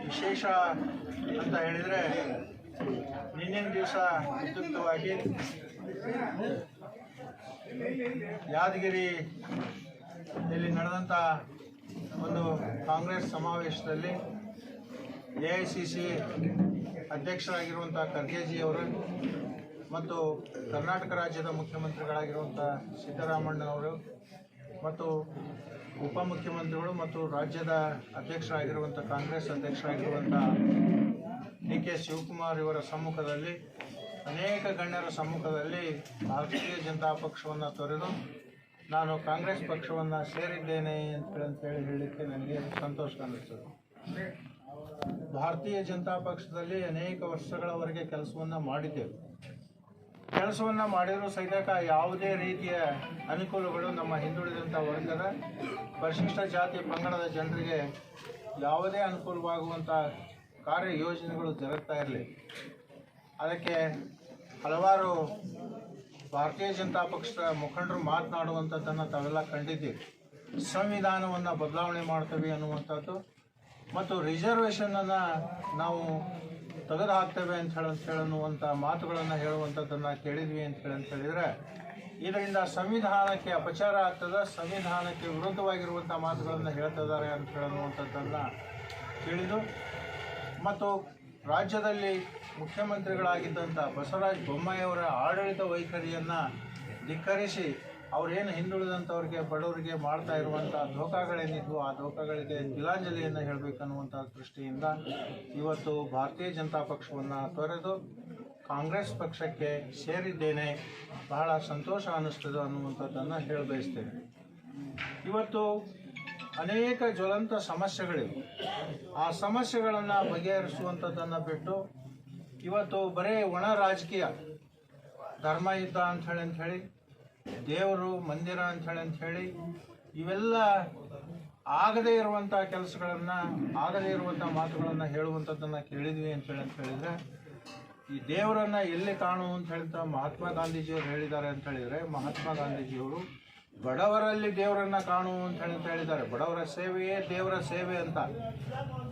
ವಿಶೇಷ ಅಂತ ಹೇಳಿದರೆ ನಿನ್ನಿನ ದಿವಸ ವಿದ್ಯುಕ್ತವಾಗಿ ಯಾದಗಿರಿ ಇಲ್ಲಿ ನಡೆದಂಥ ಒಂದು ಕಾಂಗ್ರೆಸ್ ಸಮಾವೇಶದಲ್ಲಿ ಎ ಐ ಸಿ ಸಿ ಅಧ್ಯಕ್ಷರಾಗಿರುವಂಥ ಖರ್ಗೆಜಿಯವರು ಮತ್ತು ಕರ್ನಾಟಕ ರಾಜ್ಯದ ಮುಖ್ಯಮಂತ್ರಿಗಳಾಗಿರುವಂಥ ಸಿದ್ದರಾಮಣ್ಣನವರು ಮತ್ತು ಉಪಮುಖ್ಯಮಂತ್ರಿಗಳು ಮತ್ತು ರಾಜ್ಯದ ಅಧ್ಯಕ್ಷರಾಗಿರುವಂಥ ಕಾಂಗ್ರೆಸ್ ಅಧ್ಯಕ್ಷರಾಗಿರುವಂಥ ಡಿ ಕೆ ಶಿವಕುಮಾರ್ ಇವರ ಸಮ್ಮುಖದಲ್ಲಿ, ಅನೇಕ ಗಣ್ಯರ ಸಮ್ಮುಖದಲ್ಲಿ ಭಾರತೀಯ ಜನತಾ ಪಕ್ಷವನ್ನು ತೊರೆದು ನಾನು ಕಾಂಗ್ರೆಸ್ ಪಕ್ಷವನ್ನು ಸೇರಿದ್ದೇನೆ ಅಂತೇಳಿ ಹೇಳಲಿಕ್ಕೆ ನನಗೆ ಸಂತೋಷ ಅನ್ನಿಸ್ತದೆ. ಭಾರತೀಯ ಜನತಾ ಪಕ್ಷದಲ್ಲಿ ಅನೇಕ ವರ್ಷಗಳವರೆಗೆ ಕೆಲಸವನ್ನು ಮಾಡಿದ್ದೇವೆ. ಕೆಲಸವನ್ನು ಮಾಡಿರೋ ಸೈತಕ ಯಾವುದೇ ರೀತಿಯ ಅನುಕೂಲಗಳು ನಮ್ಮ ಹಿಂದುಳಿದಂಥ ವರ್ಗದ ಪರಿಶಿಷ್ಟ ಜಾತಿ ಪಂಗಡದ ಜನರಿಗೆ ಯಾವುದೇ ಅನುಕೂಲವಾಗುವಂಥ ಕಾರ್ಯ ಯೋಜನೆಗಳು ಜರುಗ್ತಾ ಇರಲಿ. ಅದಕ್ಕೆ ಹಲವಾರು ಭಾರತೀಯ ಜನತಾ ಪಕ್ಷದ ಮುಖಂಡರು ಮಾತನಾಡುವಂಥದ್ದನ್ನು ತಾವೆಲ್ಲ ಕಂಡಿದ್ದೀವಿ ಸಂವಿಧಾನವನ್ನು ಬದಲಾವಣೆ ಮಾಡ್ತೀವಿ ಅನ್ನುವಂಥದ್ದು. ಮತ್ತು ರಿಸರ್ವೇಷನನ್ನು ನಾವು ತೆಗೆದು ಆಗ್ತವೆ ಅಂತ ಹೇಳಿ ಅಂತ ಹೇಳಿ ಅನ್ನುವಂಥ ಮಾತುಗಳನ್ನು ಹೇಳುವಂಥದ್ದನ್ನು ಕೇಳಿದ್ವಿ ಅಂತ ಹೇಳಿ ಅಂತ ಹೇಳಿದ್ರೆ, ಇದರಿಂದ ಸಂವಿಧಾನಕ್ಕೆ ಅಪಚಾರ ಆಗ್ತದೆ, ಸಂವಿಧಾನಕ್ಕೆ ವಿರುದ್ಧವಾಗಿರುವಂಥ ಮಾತುಗಳನ್ನು ಹೇಳ್ತಿದ್ದಾರೆ ಅಂತ ಹೇಳುವಂಥದ್ದನ್ನು ತಿಳಿದು ಮತ್ತು ರಾಜ್ಯದಲ್ಲಿ ಮುಖ್ಯಮಂತ್ರಿಗಳಾಗಿದ್ದಂಥ ಬಸವರಾಜ ಬೊಮ್ಮಾಯಿಯವರ ಆಡಳಿತ ವೈಖರಿಯನ್ನು ಧಿಕ್ಕರಿಸಿ ಅವರೇನು ಹಿಂದುಳಿದಂಥವ್ರಿಗೆ, ಬಡವರಿಗೆ ಮಾಡ್ತಾ ಇರುವಂಥ ಧೋಕಾಗಳೇನಿದ್ವು ಆ ಧೋಕಾಗಳಿಗೆ ತಿಲಾಂಜಲಿಯನ್ನು ಹೇಳಬೇಕನ್ನುವಂಥ ದೃಷ್ಟಿಯಿಂದ ಇವತ್ತು ಭಾರತೀಯ ಜನತಾ ಪಕ್ಷವನ್ನು ತೊರೆದು ಕಾಂಗ್ರೆಸ್ ಪಕ್ಷಕ್ಕೆ ಸೇರಿದ್ದೇನೆ, ಬಹಳ ಸಂತೋಷ ಅನ್ನಿಸ್ತದೆ ಅನ್ನುವಂಥದ್ದನ್ನು ಹೇಳಬಯಸ್ತೇನೆ. ಇವತ್ತು ಅನೇಕ ಜ್ವಲಂತ ಸಮಸ್ಯೆಗಳಿವೆ. ಆ ಸಮಸ್ಯೆಗಳನ್ನು ಬಗೆಹರಿಸುವಂಥದ್ದನ್ನು ಬಿಟ್ಟು ಇವತ್ತು ಬರೇ ಒಣ ರಾಜಕೀಯ, ಧರ್ಮ ಯುದ್ಧ ಅಂಥೇಳಿ ಅಂಥೇಳಿ ದೇವರು ಮಂದಿರ ಅಂಥೇಳಿ ಅಂಥೇಳಿ ಇವೆಲ್ಲ ಆಗದೇ ಇರುವಂಥ ಕೆಲಸಗಳನ್ನು, ಆಗದೇ ಇರುವಂಥ ಮಾತುಗಳನ್ನು ಹೇಳುವಂಥದ್ದನ್ನು ಕೇಳಿದ್ವಿ ಅಂತೇಳಿ ಅಂತ ಹೇಳಿದರೆ, ಈ ದೇವರನ್ನು ಎಲ್ಲಿ ಕಾಣು ಅಂತ ಹೇಳ್ತಾ ಮಹಾತ್ಮ ಗಾಂಧೀಜಿಯವರು ಹೇಳಿದ್ದಾರೆ ಅಂತ ಹೇಳಿದರೆ ಮಹಾತ್ಮ ಗಾಂಧೀಜಿಯವರು ಬಡವರಲ್ಲಿ ದೇವರನ್ನ ಕಾಣು ಅಂತ ಅಂತ ಹೇಳಿದ್ದಾರೆ. ಬಡವರ ಸೇವೆಯೇ ದೇವರ ಸೇವೆ ಅಂತ.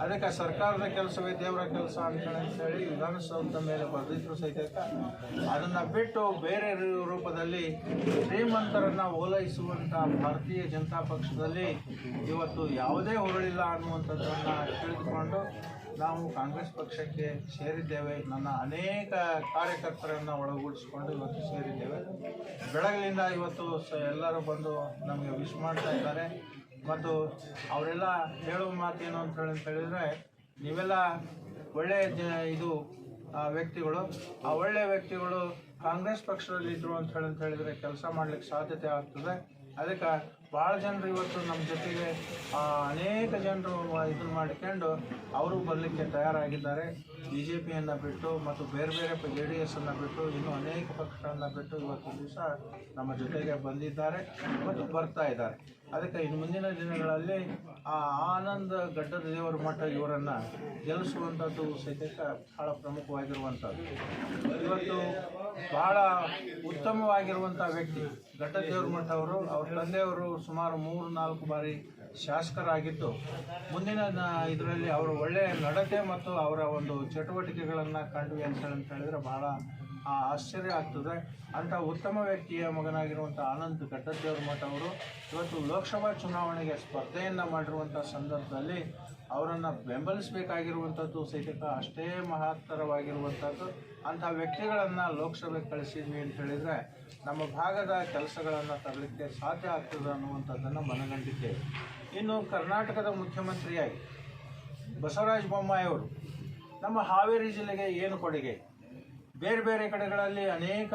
ಅದಕ್ಕೆ ಸರ್ಕಾರದ ಕೆಲಸವೇ ದೇವರ ಕೆಲಸ ಅಂತ ಹೇಳಿ ವಿಧಾನಸೌಧದ ಮೇಲೆ ಬರೆದಿದ್ರು ಸಹಿತ ಅದನ್ನು ಬಿಟ್ಟು ಬೇರೆ ರೂಪದಲ್ಲಿ ಶ್ರೀಮಂತರನ್ನು ಓಲೈಸುವಂಥ ಭಾರತೀಯ ಜನತಾ ಪಕ್ಷದಲ್ಲಿ ಇವತ್ತು ಯಾವುದೇ ಹೊರಳಿಲ್ಲ ಅನ್ನುವಂಥದ್ದನ್ನು ತಿಳಿದುಕೊಂಡು ನಾವು ಕಾಂಗ್ರೆಸ್ ಪಕ್ಷಕ್ಕೆ ಸೇರಿದ್ದೇವೆ. ನನ್ನ ಅನೇಕ ಕಾರ್ಯಕರ್ತರನ್ನು ಒಳಗೂಡಿಸಿಕೊಂಡು ಇವತ್ತು ಸೇರಿದ್ದೇವೆ. ಬೆಳಗಿನಿಂದ ಇವತ್ತು ಸ ಎಲ್ಲರೂ ಬಂದು ನಮಗೆ ವಿಶ್ ಮಾಡ್ತಾ ಇದ್ದಾರೆ. ಮತ್ತು ಅವರೆಲ್ಲ ಹೇಳುವ ಮಾತೇನು ಅಂತ ಹೇಳಿ ಹೇಳಿದರೆ, ನೀವೆಲ್ಲ ಒಳ್ಳೆಯ ಜ ಇದು ವ್ಯಕ್ತಿಗಳು. ಆ ಒಳ್ಳೆಯ ವ್ಯಕ್ತಿಗಳು ಕಾಂಗ್ರೆಸ್ ಪಕ್ಷದಲ್ಲಿ ಇದ್ರು ಅಂತ ಹೇಳಿ ಅಂತ ಹೇಳಿದರೆ ಕೆಲಸ ಮಾಡಲಿಕ್ಕೆ ಸಾಧ್ಯತೆ ಆಗ್ತದೆ. ಅದಕ್ಕೆ ಭಾಳ ಜನರು ಇವತ್ತು ನಮ್ಮ ಜೊತೆಗೆ ಅನೇಕ ಜನರು ಇದನ್ನು ಮಾಡಿಕೊಂಡು ಅವರು ಬರಲಿಕ್ಕೆ ತಯಾರಾಗಿದ್ದಾರೆ. ಬಿ ಜೆ ಪಿಯನ್ನು ಬಿಟ್ಟು ಮತ್ತು ಬೇರೆ ಬೇರೆ ಜೆ ಡಿ ಎಸ್ಸನ್ನು ಬಿಟ್ಟು ಇನ್ನೂ ಅನೇಕ ಪಕ್ಷಗಳನ್ನು ಬಿಟ್ಟು ಇವತ್ತು ದಿವಸ ನಮ್ಮ ಜೊತೆಗೆ ಬಂದಿದ್ದಾರೆ ಮತ್ತು ಬರ್ತಾ ಇದ್ದಾರೆ. ಅದಕ್ಕೆ ಇನ್ನು ಮುಂದಿನ ದಿನಗಳಲ್ಲಿ ಆ ಆನಂದ ಗಡ್ಡದ ದೇವರ ಮಠ ಇವರನ್ನು ಗೆಲ್ಲಿಸುವಂಥದ್ದು ಸಹಿತ ಬಹಳ ಪ್ರಮುಖವಾಗಿರುವಂಥದ್ದು. ಇವತ್ತು ಬಹಳ ಉತ್ತಮವಾಗಿರುವಂಥ ವ್ಯಕ್ತಿ ಘಟ್ಟದೇವ್ರ ಮಠ ಅವರು. ಅವ್ರ ತಂದೆಯವರು ಸುಮಾರು ಮೂರು, ನಾಲ್ಕು ಬಾರಿ ಶಾಸಕರಾಗಿದ್ದು. ಮುಂದಿನ ಇದರಲ್ಲಿ ಅವರು ಒಳ್ಳೆಯ ನಡತೆ ಮತ್ತು ಅವರ ಒಂದು ಚಟುವಟಿಕೆಗಳನ್ನು ಕಂಡ್ವಿ ಅಂತ ಹೇಳಿದ್ರೆ ಬಹಳ ಆ, ಆಶ್ಚರ್ಯ ಆಗ್ತದೆ. ಅಂಥ ಉತ್ತಮ ವ್ಯಕ್ತಿಯ ಮಗನಾಗಿರುವಂಥ ಆನಂದ್ ಘಟ್ಟದೇವ್ರ ಮಠ ಅವರು ಇವತ್ತು ಲೋಕಸಭಾ ಚುನಾವಣೆಗೆ ಸ್ಪರ್ಧೆಯನ್ನು ಮಾಡಿರುವಂಥ ಸಂದರ್ಭದಲ್ಲಿ ಅವರನ್ನು ಬೆಂಬಲಿಸಬೇಕಾಗಿರುವಂಥದ್ದು ಸಹಿತ ಅಷ್ಟೇ ಮಹತ್ತರವಾಗಿರುವಂಥದ್ದು ಅಂಥ ವ್ಯಕ್ತಿಗಳನ್ನು ಲೋಕಸಭೆಗೆ ಕಳಿಸಿದ್ವಿ ಅಂತ ಹೇಳಿದರೆ ನಮ್ಮ ಭಾಗದ ಕೆಲಸಗಳನ್ನು ತರಲಿಕ್ಕೆ ಸಾಧ್ಯ ಆಗ್ತದೆ ಅನ್ನುವಂಥದ್ದನ್ನು ಮನಗಂಡಿದ್ದೇವೆ. ಇನ್ನು ಕರ್ನಾಟಕದ ಮುಖ್ಯಮಂತ್ರಿಯಾಗಿ ಬಸವರಾಜ ಬೊಮ್ಮಾಯಿಯವರು ನಮ್ಮ ಹಾವೇರಿ ಜಿಲ್ಲೆಗೆ ಏನು ಕೊಡುಗೆ? ಬೇರೆ ಬೇರೆ ಕಡೆಗಳಲ್ಲಿ ಅನೇಕ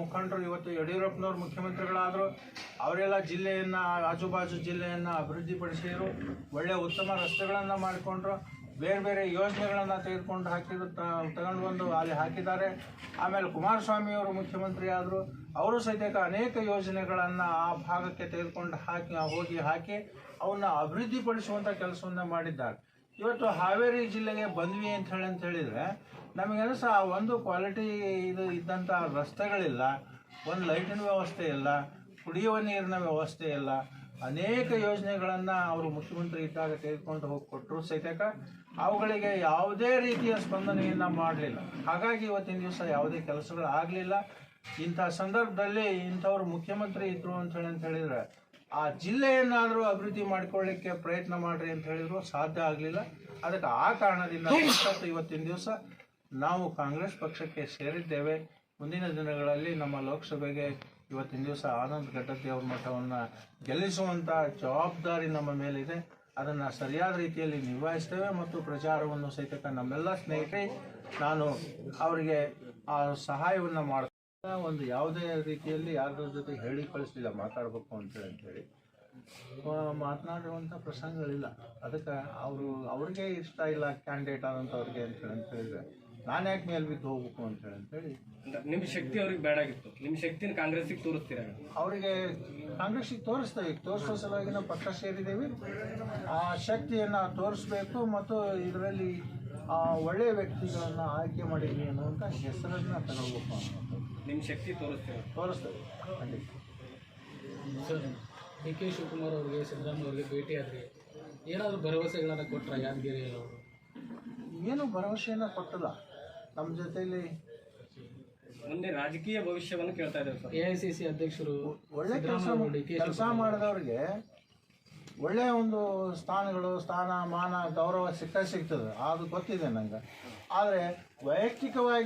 ಮುಖಂಡರು ಇವತ್ತು ಯಡಿಯೂರಪ್ಪನವ್ರು ಮುಖ್ಯಮಂತ್ರಿಗಳಾದರು, ಅವರೆಲ್ಲ ಜಿಲ್ಲೆಯನ್ನು, ಆಜುಬಾಜು ಜಿಲ್ಲೆಯನ್ನು ಅಭಿವೃದ್ಧಿಪಡಿಸಿದರು ಒಳ್ಳೆಯ ಉತ್ತಮ ರಸ್ತೆಗಳನ್ನು ಮಾಡಿಕೊಂಡ್ರು, ಬೇರೆ ಬೇರೆ ಯೋಜನೆಗಳನ್ನು ತೆಗೆದುಕೊಂಡು ಹಾಕಿದ್ರು ತಗೊಂಡು ಬಂದು ಅಲ್ಲಿ ಹಾಕಿದ್ದಾರೆ. ಆಮೇಲೆ ಕುಮಾರಸ್ವಾಮಿಯವರು ಮುಖ್ಯಮಂತ್ರಿ ಆದರು, ಅವರು ಸಹಿತ ಅನೇಕ ಯೋಜನೆಗಳನ್ನು ಆ ಭಾಗಕ್ಕೆ ತೆಗೆದುಕೊಂಡು ಹಾಕಿ, ಹೋಗಿ ಹಾಕಿ, ಅವನ್ನ ಅಭಿವೃದ್ಧಿಪಡಿಸುವಂಥ ಕೆಲಸವನ್ನು ಮಾಡಿದ್ದಾರೆ. ಇವತ್ತು ಹಾವೇರಿ ಜಿಲ್ಲೆಗೆ ಬಂದ್ವಿ ಅಂತ ಹೇಳಿ ಅಂತ ಹೇಳಿದರೆ, ನಮಗನ್ಸ ಆ ಒಂದು ಕ್ವಾಲಿಟಿ ಇದು ಇದ್ದಂಥ ರಸ್ತೆಗಳಿಲ್ಲ, ಒಂದು ಲೈಟಿನ ವ್ಯವಸ್ಥೆ ಇಲ್ಲ, ಕುಡಿಯುವ ನೀರಿನ ವ್ಯವಸ್ಥೆ ಇಲ್ಲ. ಅನೇಕ ಯೋಜನೆಗಳನ್ನು ಅವರು ಮುಖ್ಯಮಂತ್ರಿ ಇದ್ದಾಗ ತೆಗೆದುಕೊಂಡು ಹೋಗಿ ಕೊಟ್ಟರು ಸಹಿತ ಅವುಗಳಿಗೆ ಯಾವುದೇ ರೀತಿಯ ಸ್ಪಂದನೆಯನ್ನು ಮಾಡಲಿಲ್ಲ. ಹಾಗಾಗಿ ಇವತ್ತಿನ ದಿವಸ ಯಾವುದೇ ಕೆಲಸಗಳು ಆಗಲಿಲ್ಲ ಇಂಥ ಸಂದರ್ಭದಲ್ಲಿ ಇಂಥವ್ರು ಮುಖ್ಯಮಂತ್ರಿ ಇದ್ದರು ಅಂತ ಹೇಳಿ ಅಂತ ಹೇಳಿದ್ರೆ ಆ ಜಿಲ್ಲೆಯನ್ನಾದರೂ ಅಭಿವೃದ್ಧಿ ಮಾಡಿಕೊಳ್ಳಿಕ್ಕೆ ಪ್ರಯತ್ನ ಮಾಡ್ರಿ ಅಂತ ಹೇಳಿದ್ರು ಸಾಧ್ಯ ಆಗಲಿಲ್ಲ. ಅದಕ್ಕೆ ಆ ಕಾರಣದಿಂದ ಇವತ್ತು ಇವತ್ತಿನ ದಿವಸ ನಾವು ಕಾಂಗ್ರೆಸ್ ಪಕ್ಷಕ್ಕೆ ಸೇರಿದ್ದೇವೆ. ಮುಂದಿನ ದಿನಗಳಲ್ಲಿ ನಮ್ಮ ಲೋಕಸಭೆಗೆ ಇವತ್ತಿನ ದಿವಸ ಆನಂದ್ ಘಟ್ಟದೇವ್ರ ಮಠವನ್ನು ಗೆಲ್ಲಿಸುವಂಥ ಜವಾಬ್ದಾರಿ ನಮ್ಮ ಮೇಲಿದೆ. ಅದನ್ನು ಸರಿಯಾದ ರೀತಿಯಲ್ಲಿ ನಿಭಾಯಿಸ್ತೇವೆ ಮತ್ತು ಪ್ರಚಾರವನ್ನು ಸಹಿತ ನಮ್ಮೆಲ್ಲ ಸ್ನೇಹಿತರೆ ನಾನು ಅವರಿಗೆ ಆ ಸಹಾಯವನ್ನು ಮಾಡ್ತೇನೆ. ಒಂದು ಯಾವುದೇ ರೀತಿಯಲ್ಲಿ ಯಾರ ಜೊತೆ ಹೇಳಿ ಕಳಿಸ್ಲಿಲ್ಲ ಮಾತಾಡಬೇಕು ಅಂತೇಳಿ ಅಂತೇಳಿ ಮಾತನಾಡುವಂಥ ಪ್ರಸಂಗಗಳಿಲ್ಲ. ಅದಕ್ಕೆ ಅವರು ಅವ್ರಿಗೆ ಇಷ್ಟ ಇಲ್ಲ ಕ್ಯಾಂಡಿಡೇಟ್ ಆದಂಥವ್ರಿಗೆ ಅಂತೇಳಿ ಅಂತ ಹೇಳಿದ್ರೆ ನಾನು ಯಾಕೆ ಮೇಲೆ ಬಿದ್ದು ಹೋಗ್ಬೇಕು ಅಂತೇಳಿ ಅಂತೇಳಿ ನಿಮ್ಮ ಶಕ್ತಿ ಅವ್ರಿಗೆ ಬೇಡಾಗಿತ್ತು ನಿಮ್ಮ ಶಕ್ತಿನ ಕಾಂಗ್ರೆಸ್ಸಿಗೆ ತೋರಿಸ್ತೀರ? ಅವರಿಗೆ ಕಾಂಗ್ರೆಸ್ಸಿಗೆ ತೋರಿಸ್ತೇವೆ ಈಗ ತೋರಿಸೋ ಸಲುವಾಗಿ ನಾವು ಪಕ್ಷ ಸೇರಿದ್ದೇವೆ. ಆ ಶಕ್ತಿಯನ್ನು ತೋರಿಸ್ಬೇಕು ಮತ್ತು ಇದರಲ್ಲಿ ಆ ಒಳ್ಳೆಯ ವ್ಯಕ್ತಿಗಳನ್ನು ಆಯ್ಕೆ ಮಾಡಿದ್ವಿ ಅನ್ನುವಂಥ ಹೆಸರನ್ನು ತಗೋಬೇಕು ಅನ್ನೋದು ನಿಮ್ ಶಕ್ತಿ ತೋರಿಸ್ತೇವೆ. ತೋರಿಸ್ತೇವೆ. ಖಂಡಿತ. ಸರ್ ಡಿ ಕೆ ಶಿವಕುಮಾರ್ ಅವರಿಗೆ ಸಿದ್ದರಾಮಯ್ಯ ಅವರಿಗೆ ಭೇಟಿ ಆದ್ರಿ. ಏನಾದರೂ ಭರವಸೆಗಳನ್ನು ಕೊಟ್ಟರೆ ಯಾದಗಿರಿ ಅವರು? ಏನು ಭರವಸೆಯನ್ನು ಕೊಟ್ಟಿಲ್ಲ. ನಮ್ಮ ಜೊತೆಯಲ್ಲಿ ಮುಂದೆ ರಾಜಕೀಯ ಭವಿಷ್ಯವನ್ನು ಕೇಳ್ತಾ ಇದ್ದಾರೆ sir. A I C C ಅಧ್ಯಕ್ಷರು ಒಳ್ಳೆ ಕೆಲಸ ಕೆಲಸ ಮಾಡಿದವ್ರಿಗೆ ಒಳ್ಳೆಯ ಒಂದು ಸ್ಥಾನಗಳು ಸ್ಥಾನ ಮಾನ ಗೌರವ ಸಿಕ್ಕ ಸಿಗ್ತದೆ. ಅದು ಗೊತ್ತಿದೆ ನಂಗೆ. ಆದರೆ ವೈಯಕ್ತಿಕವಾಗಿ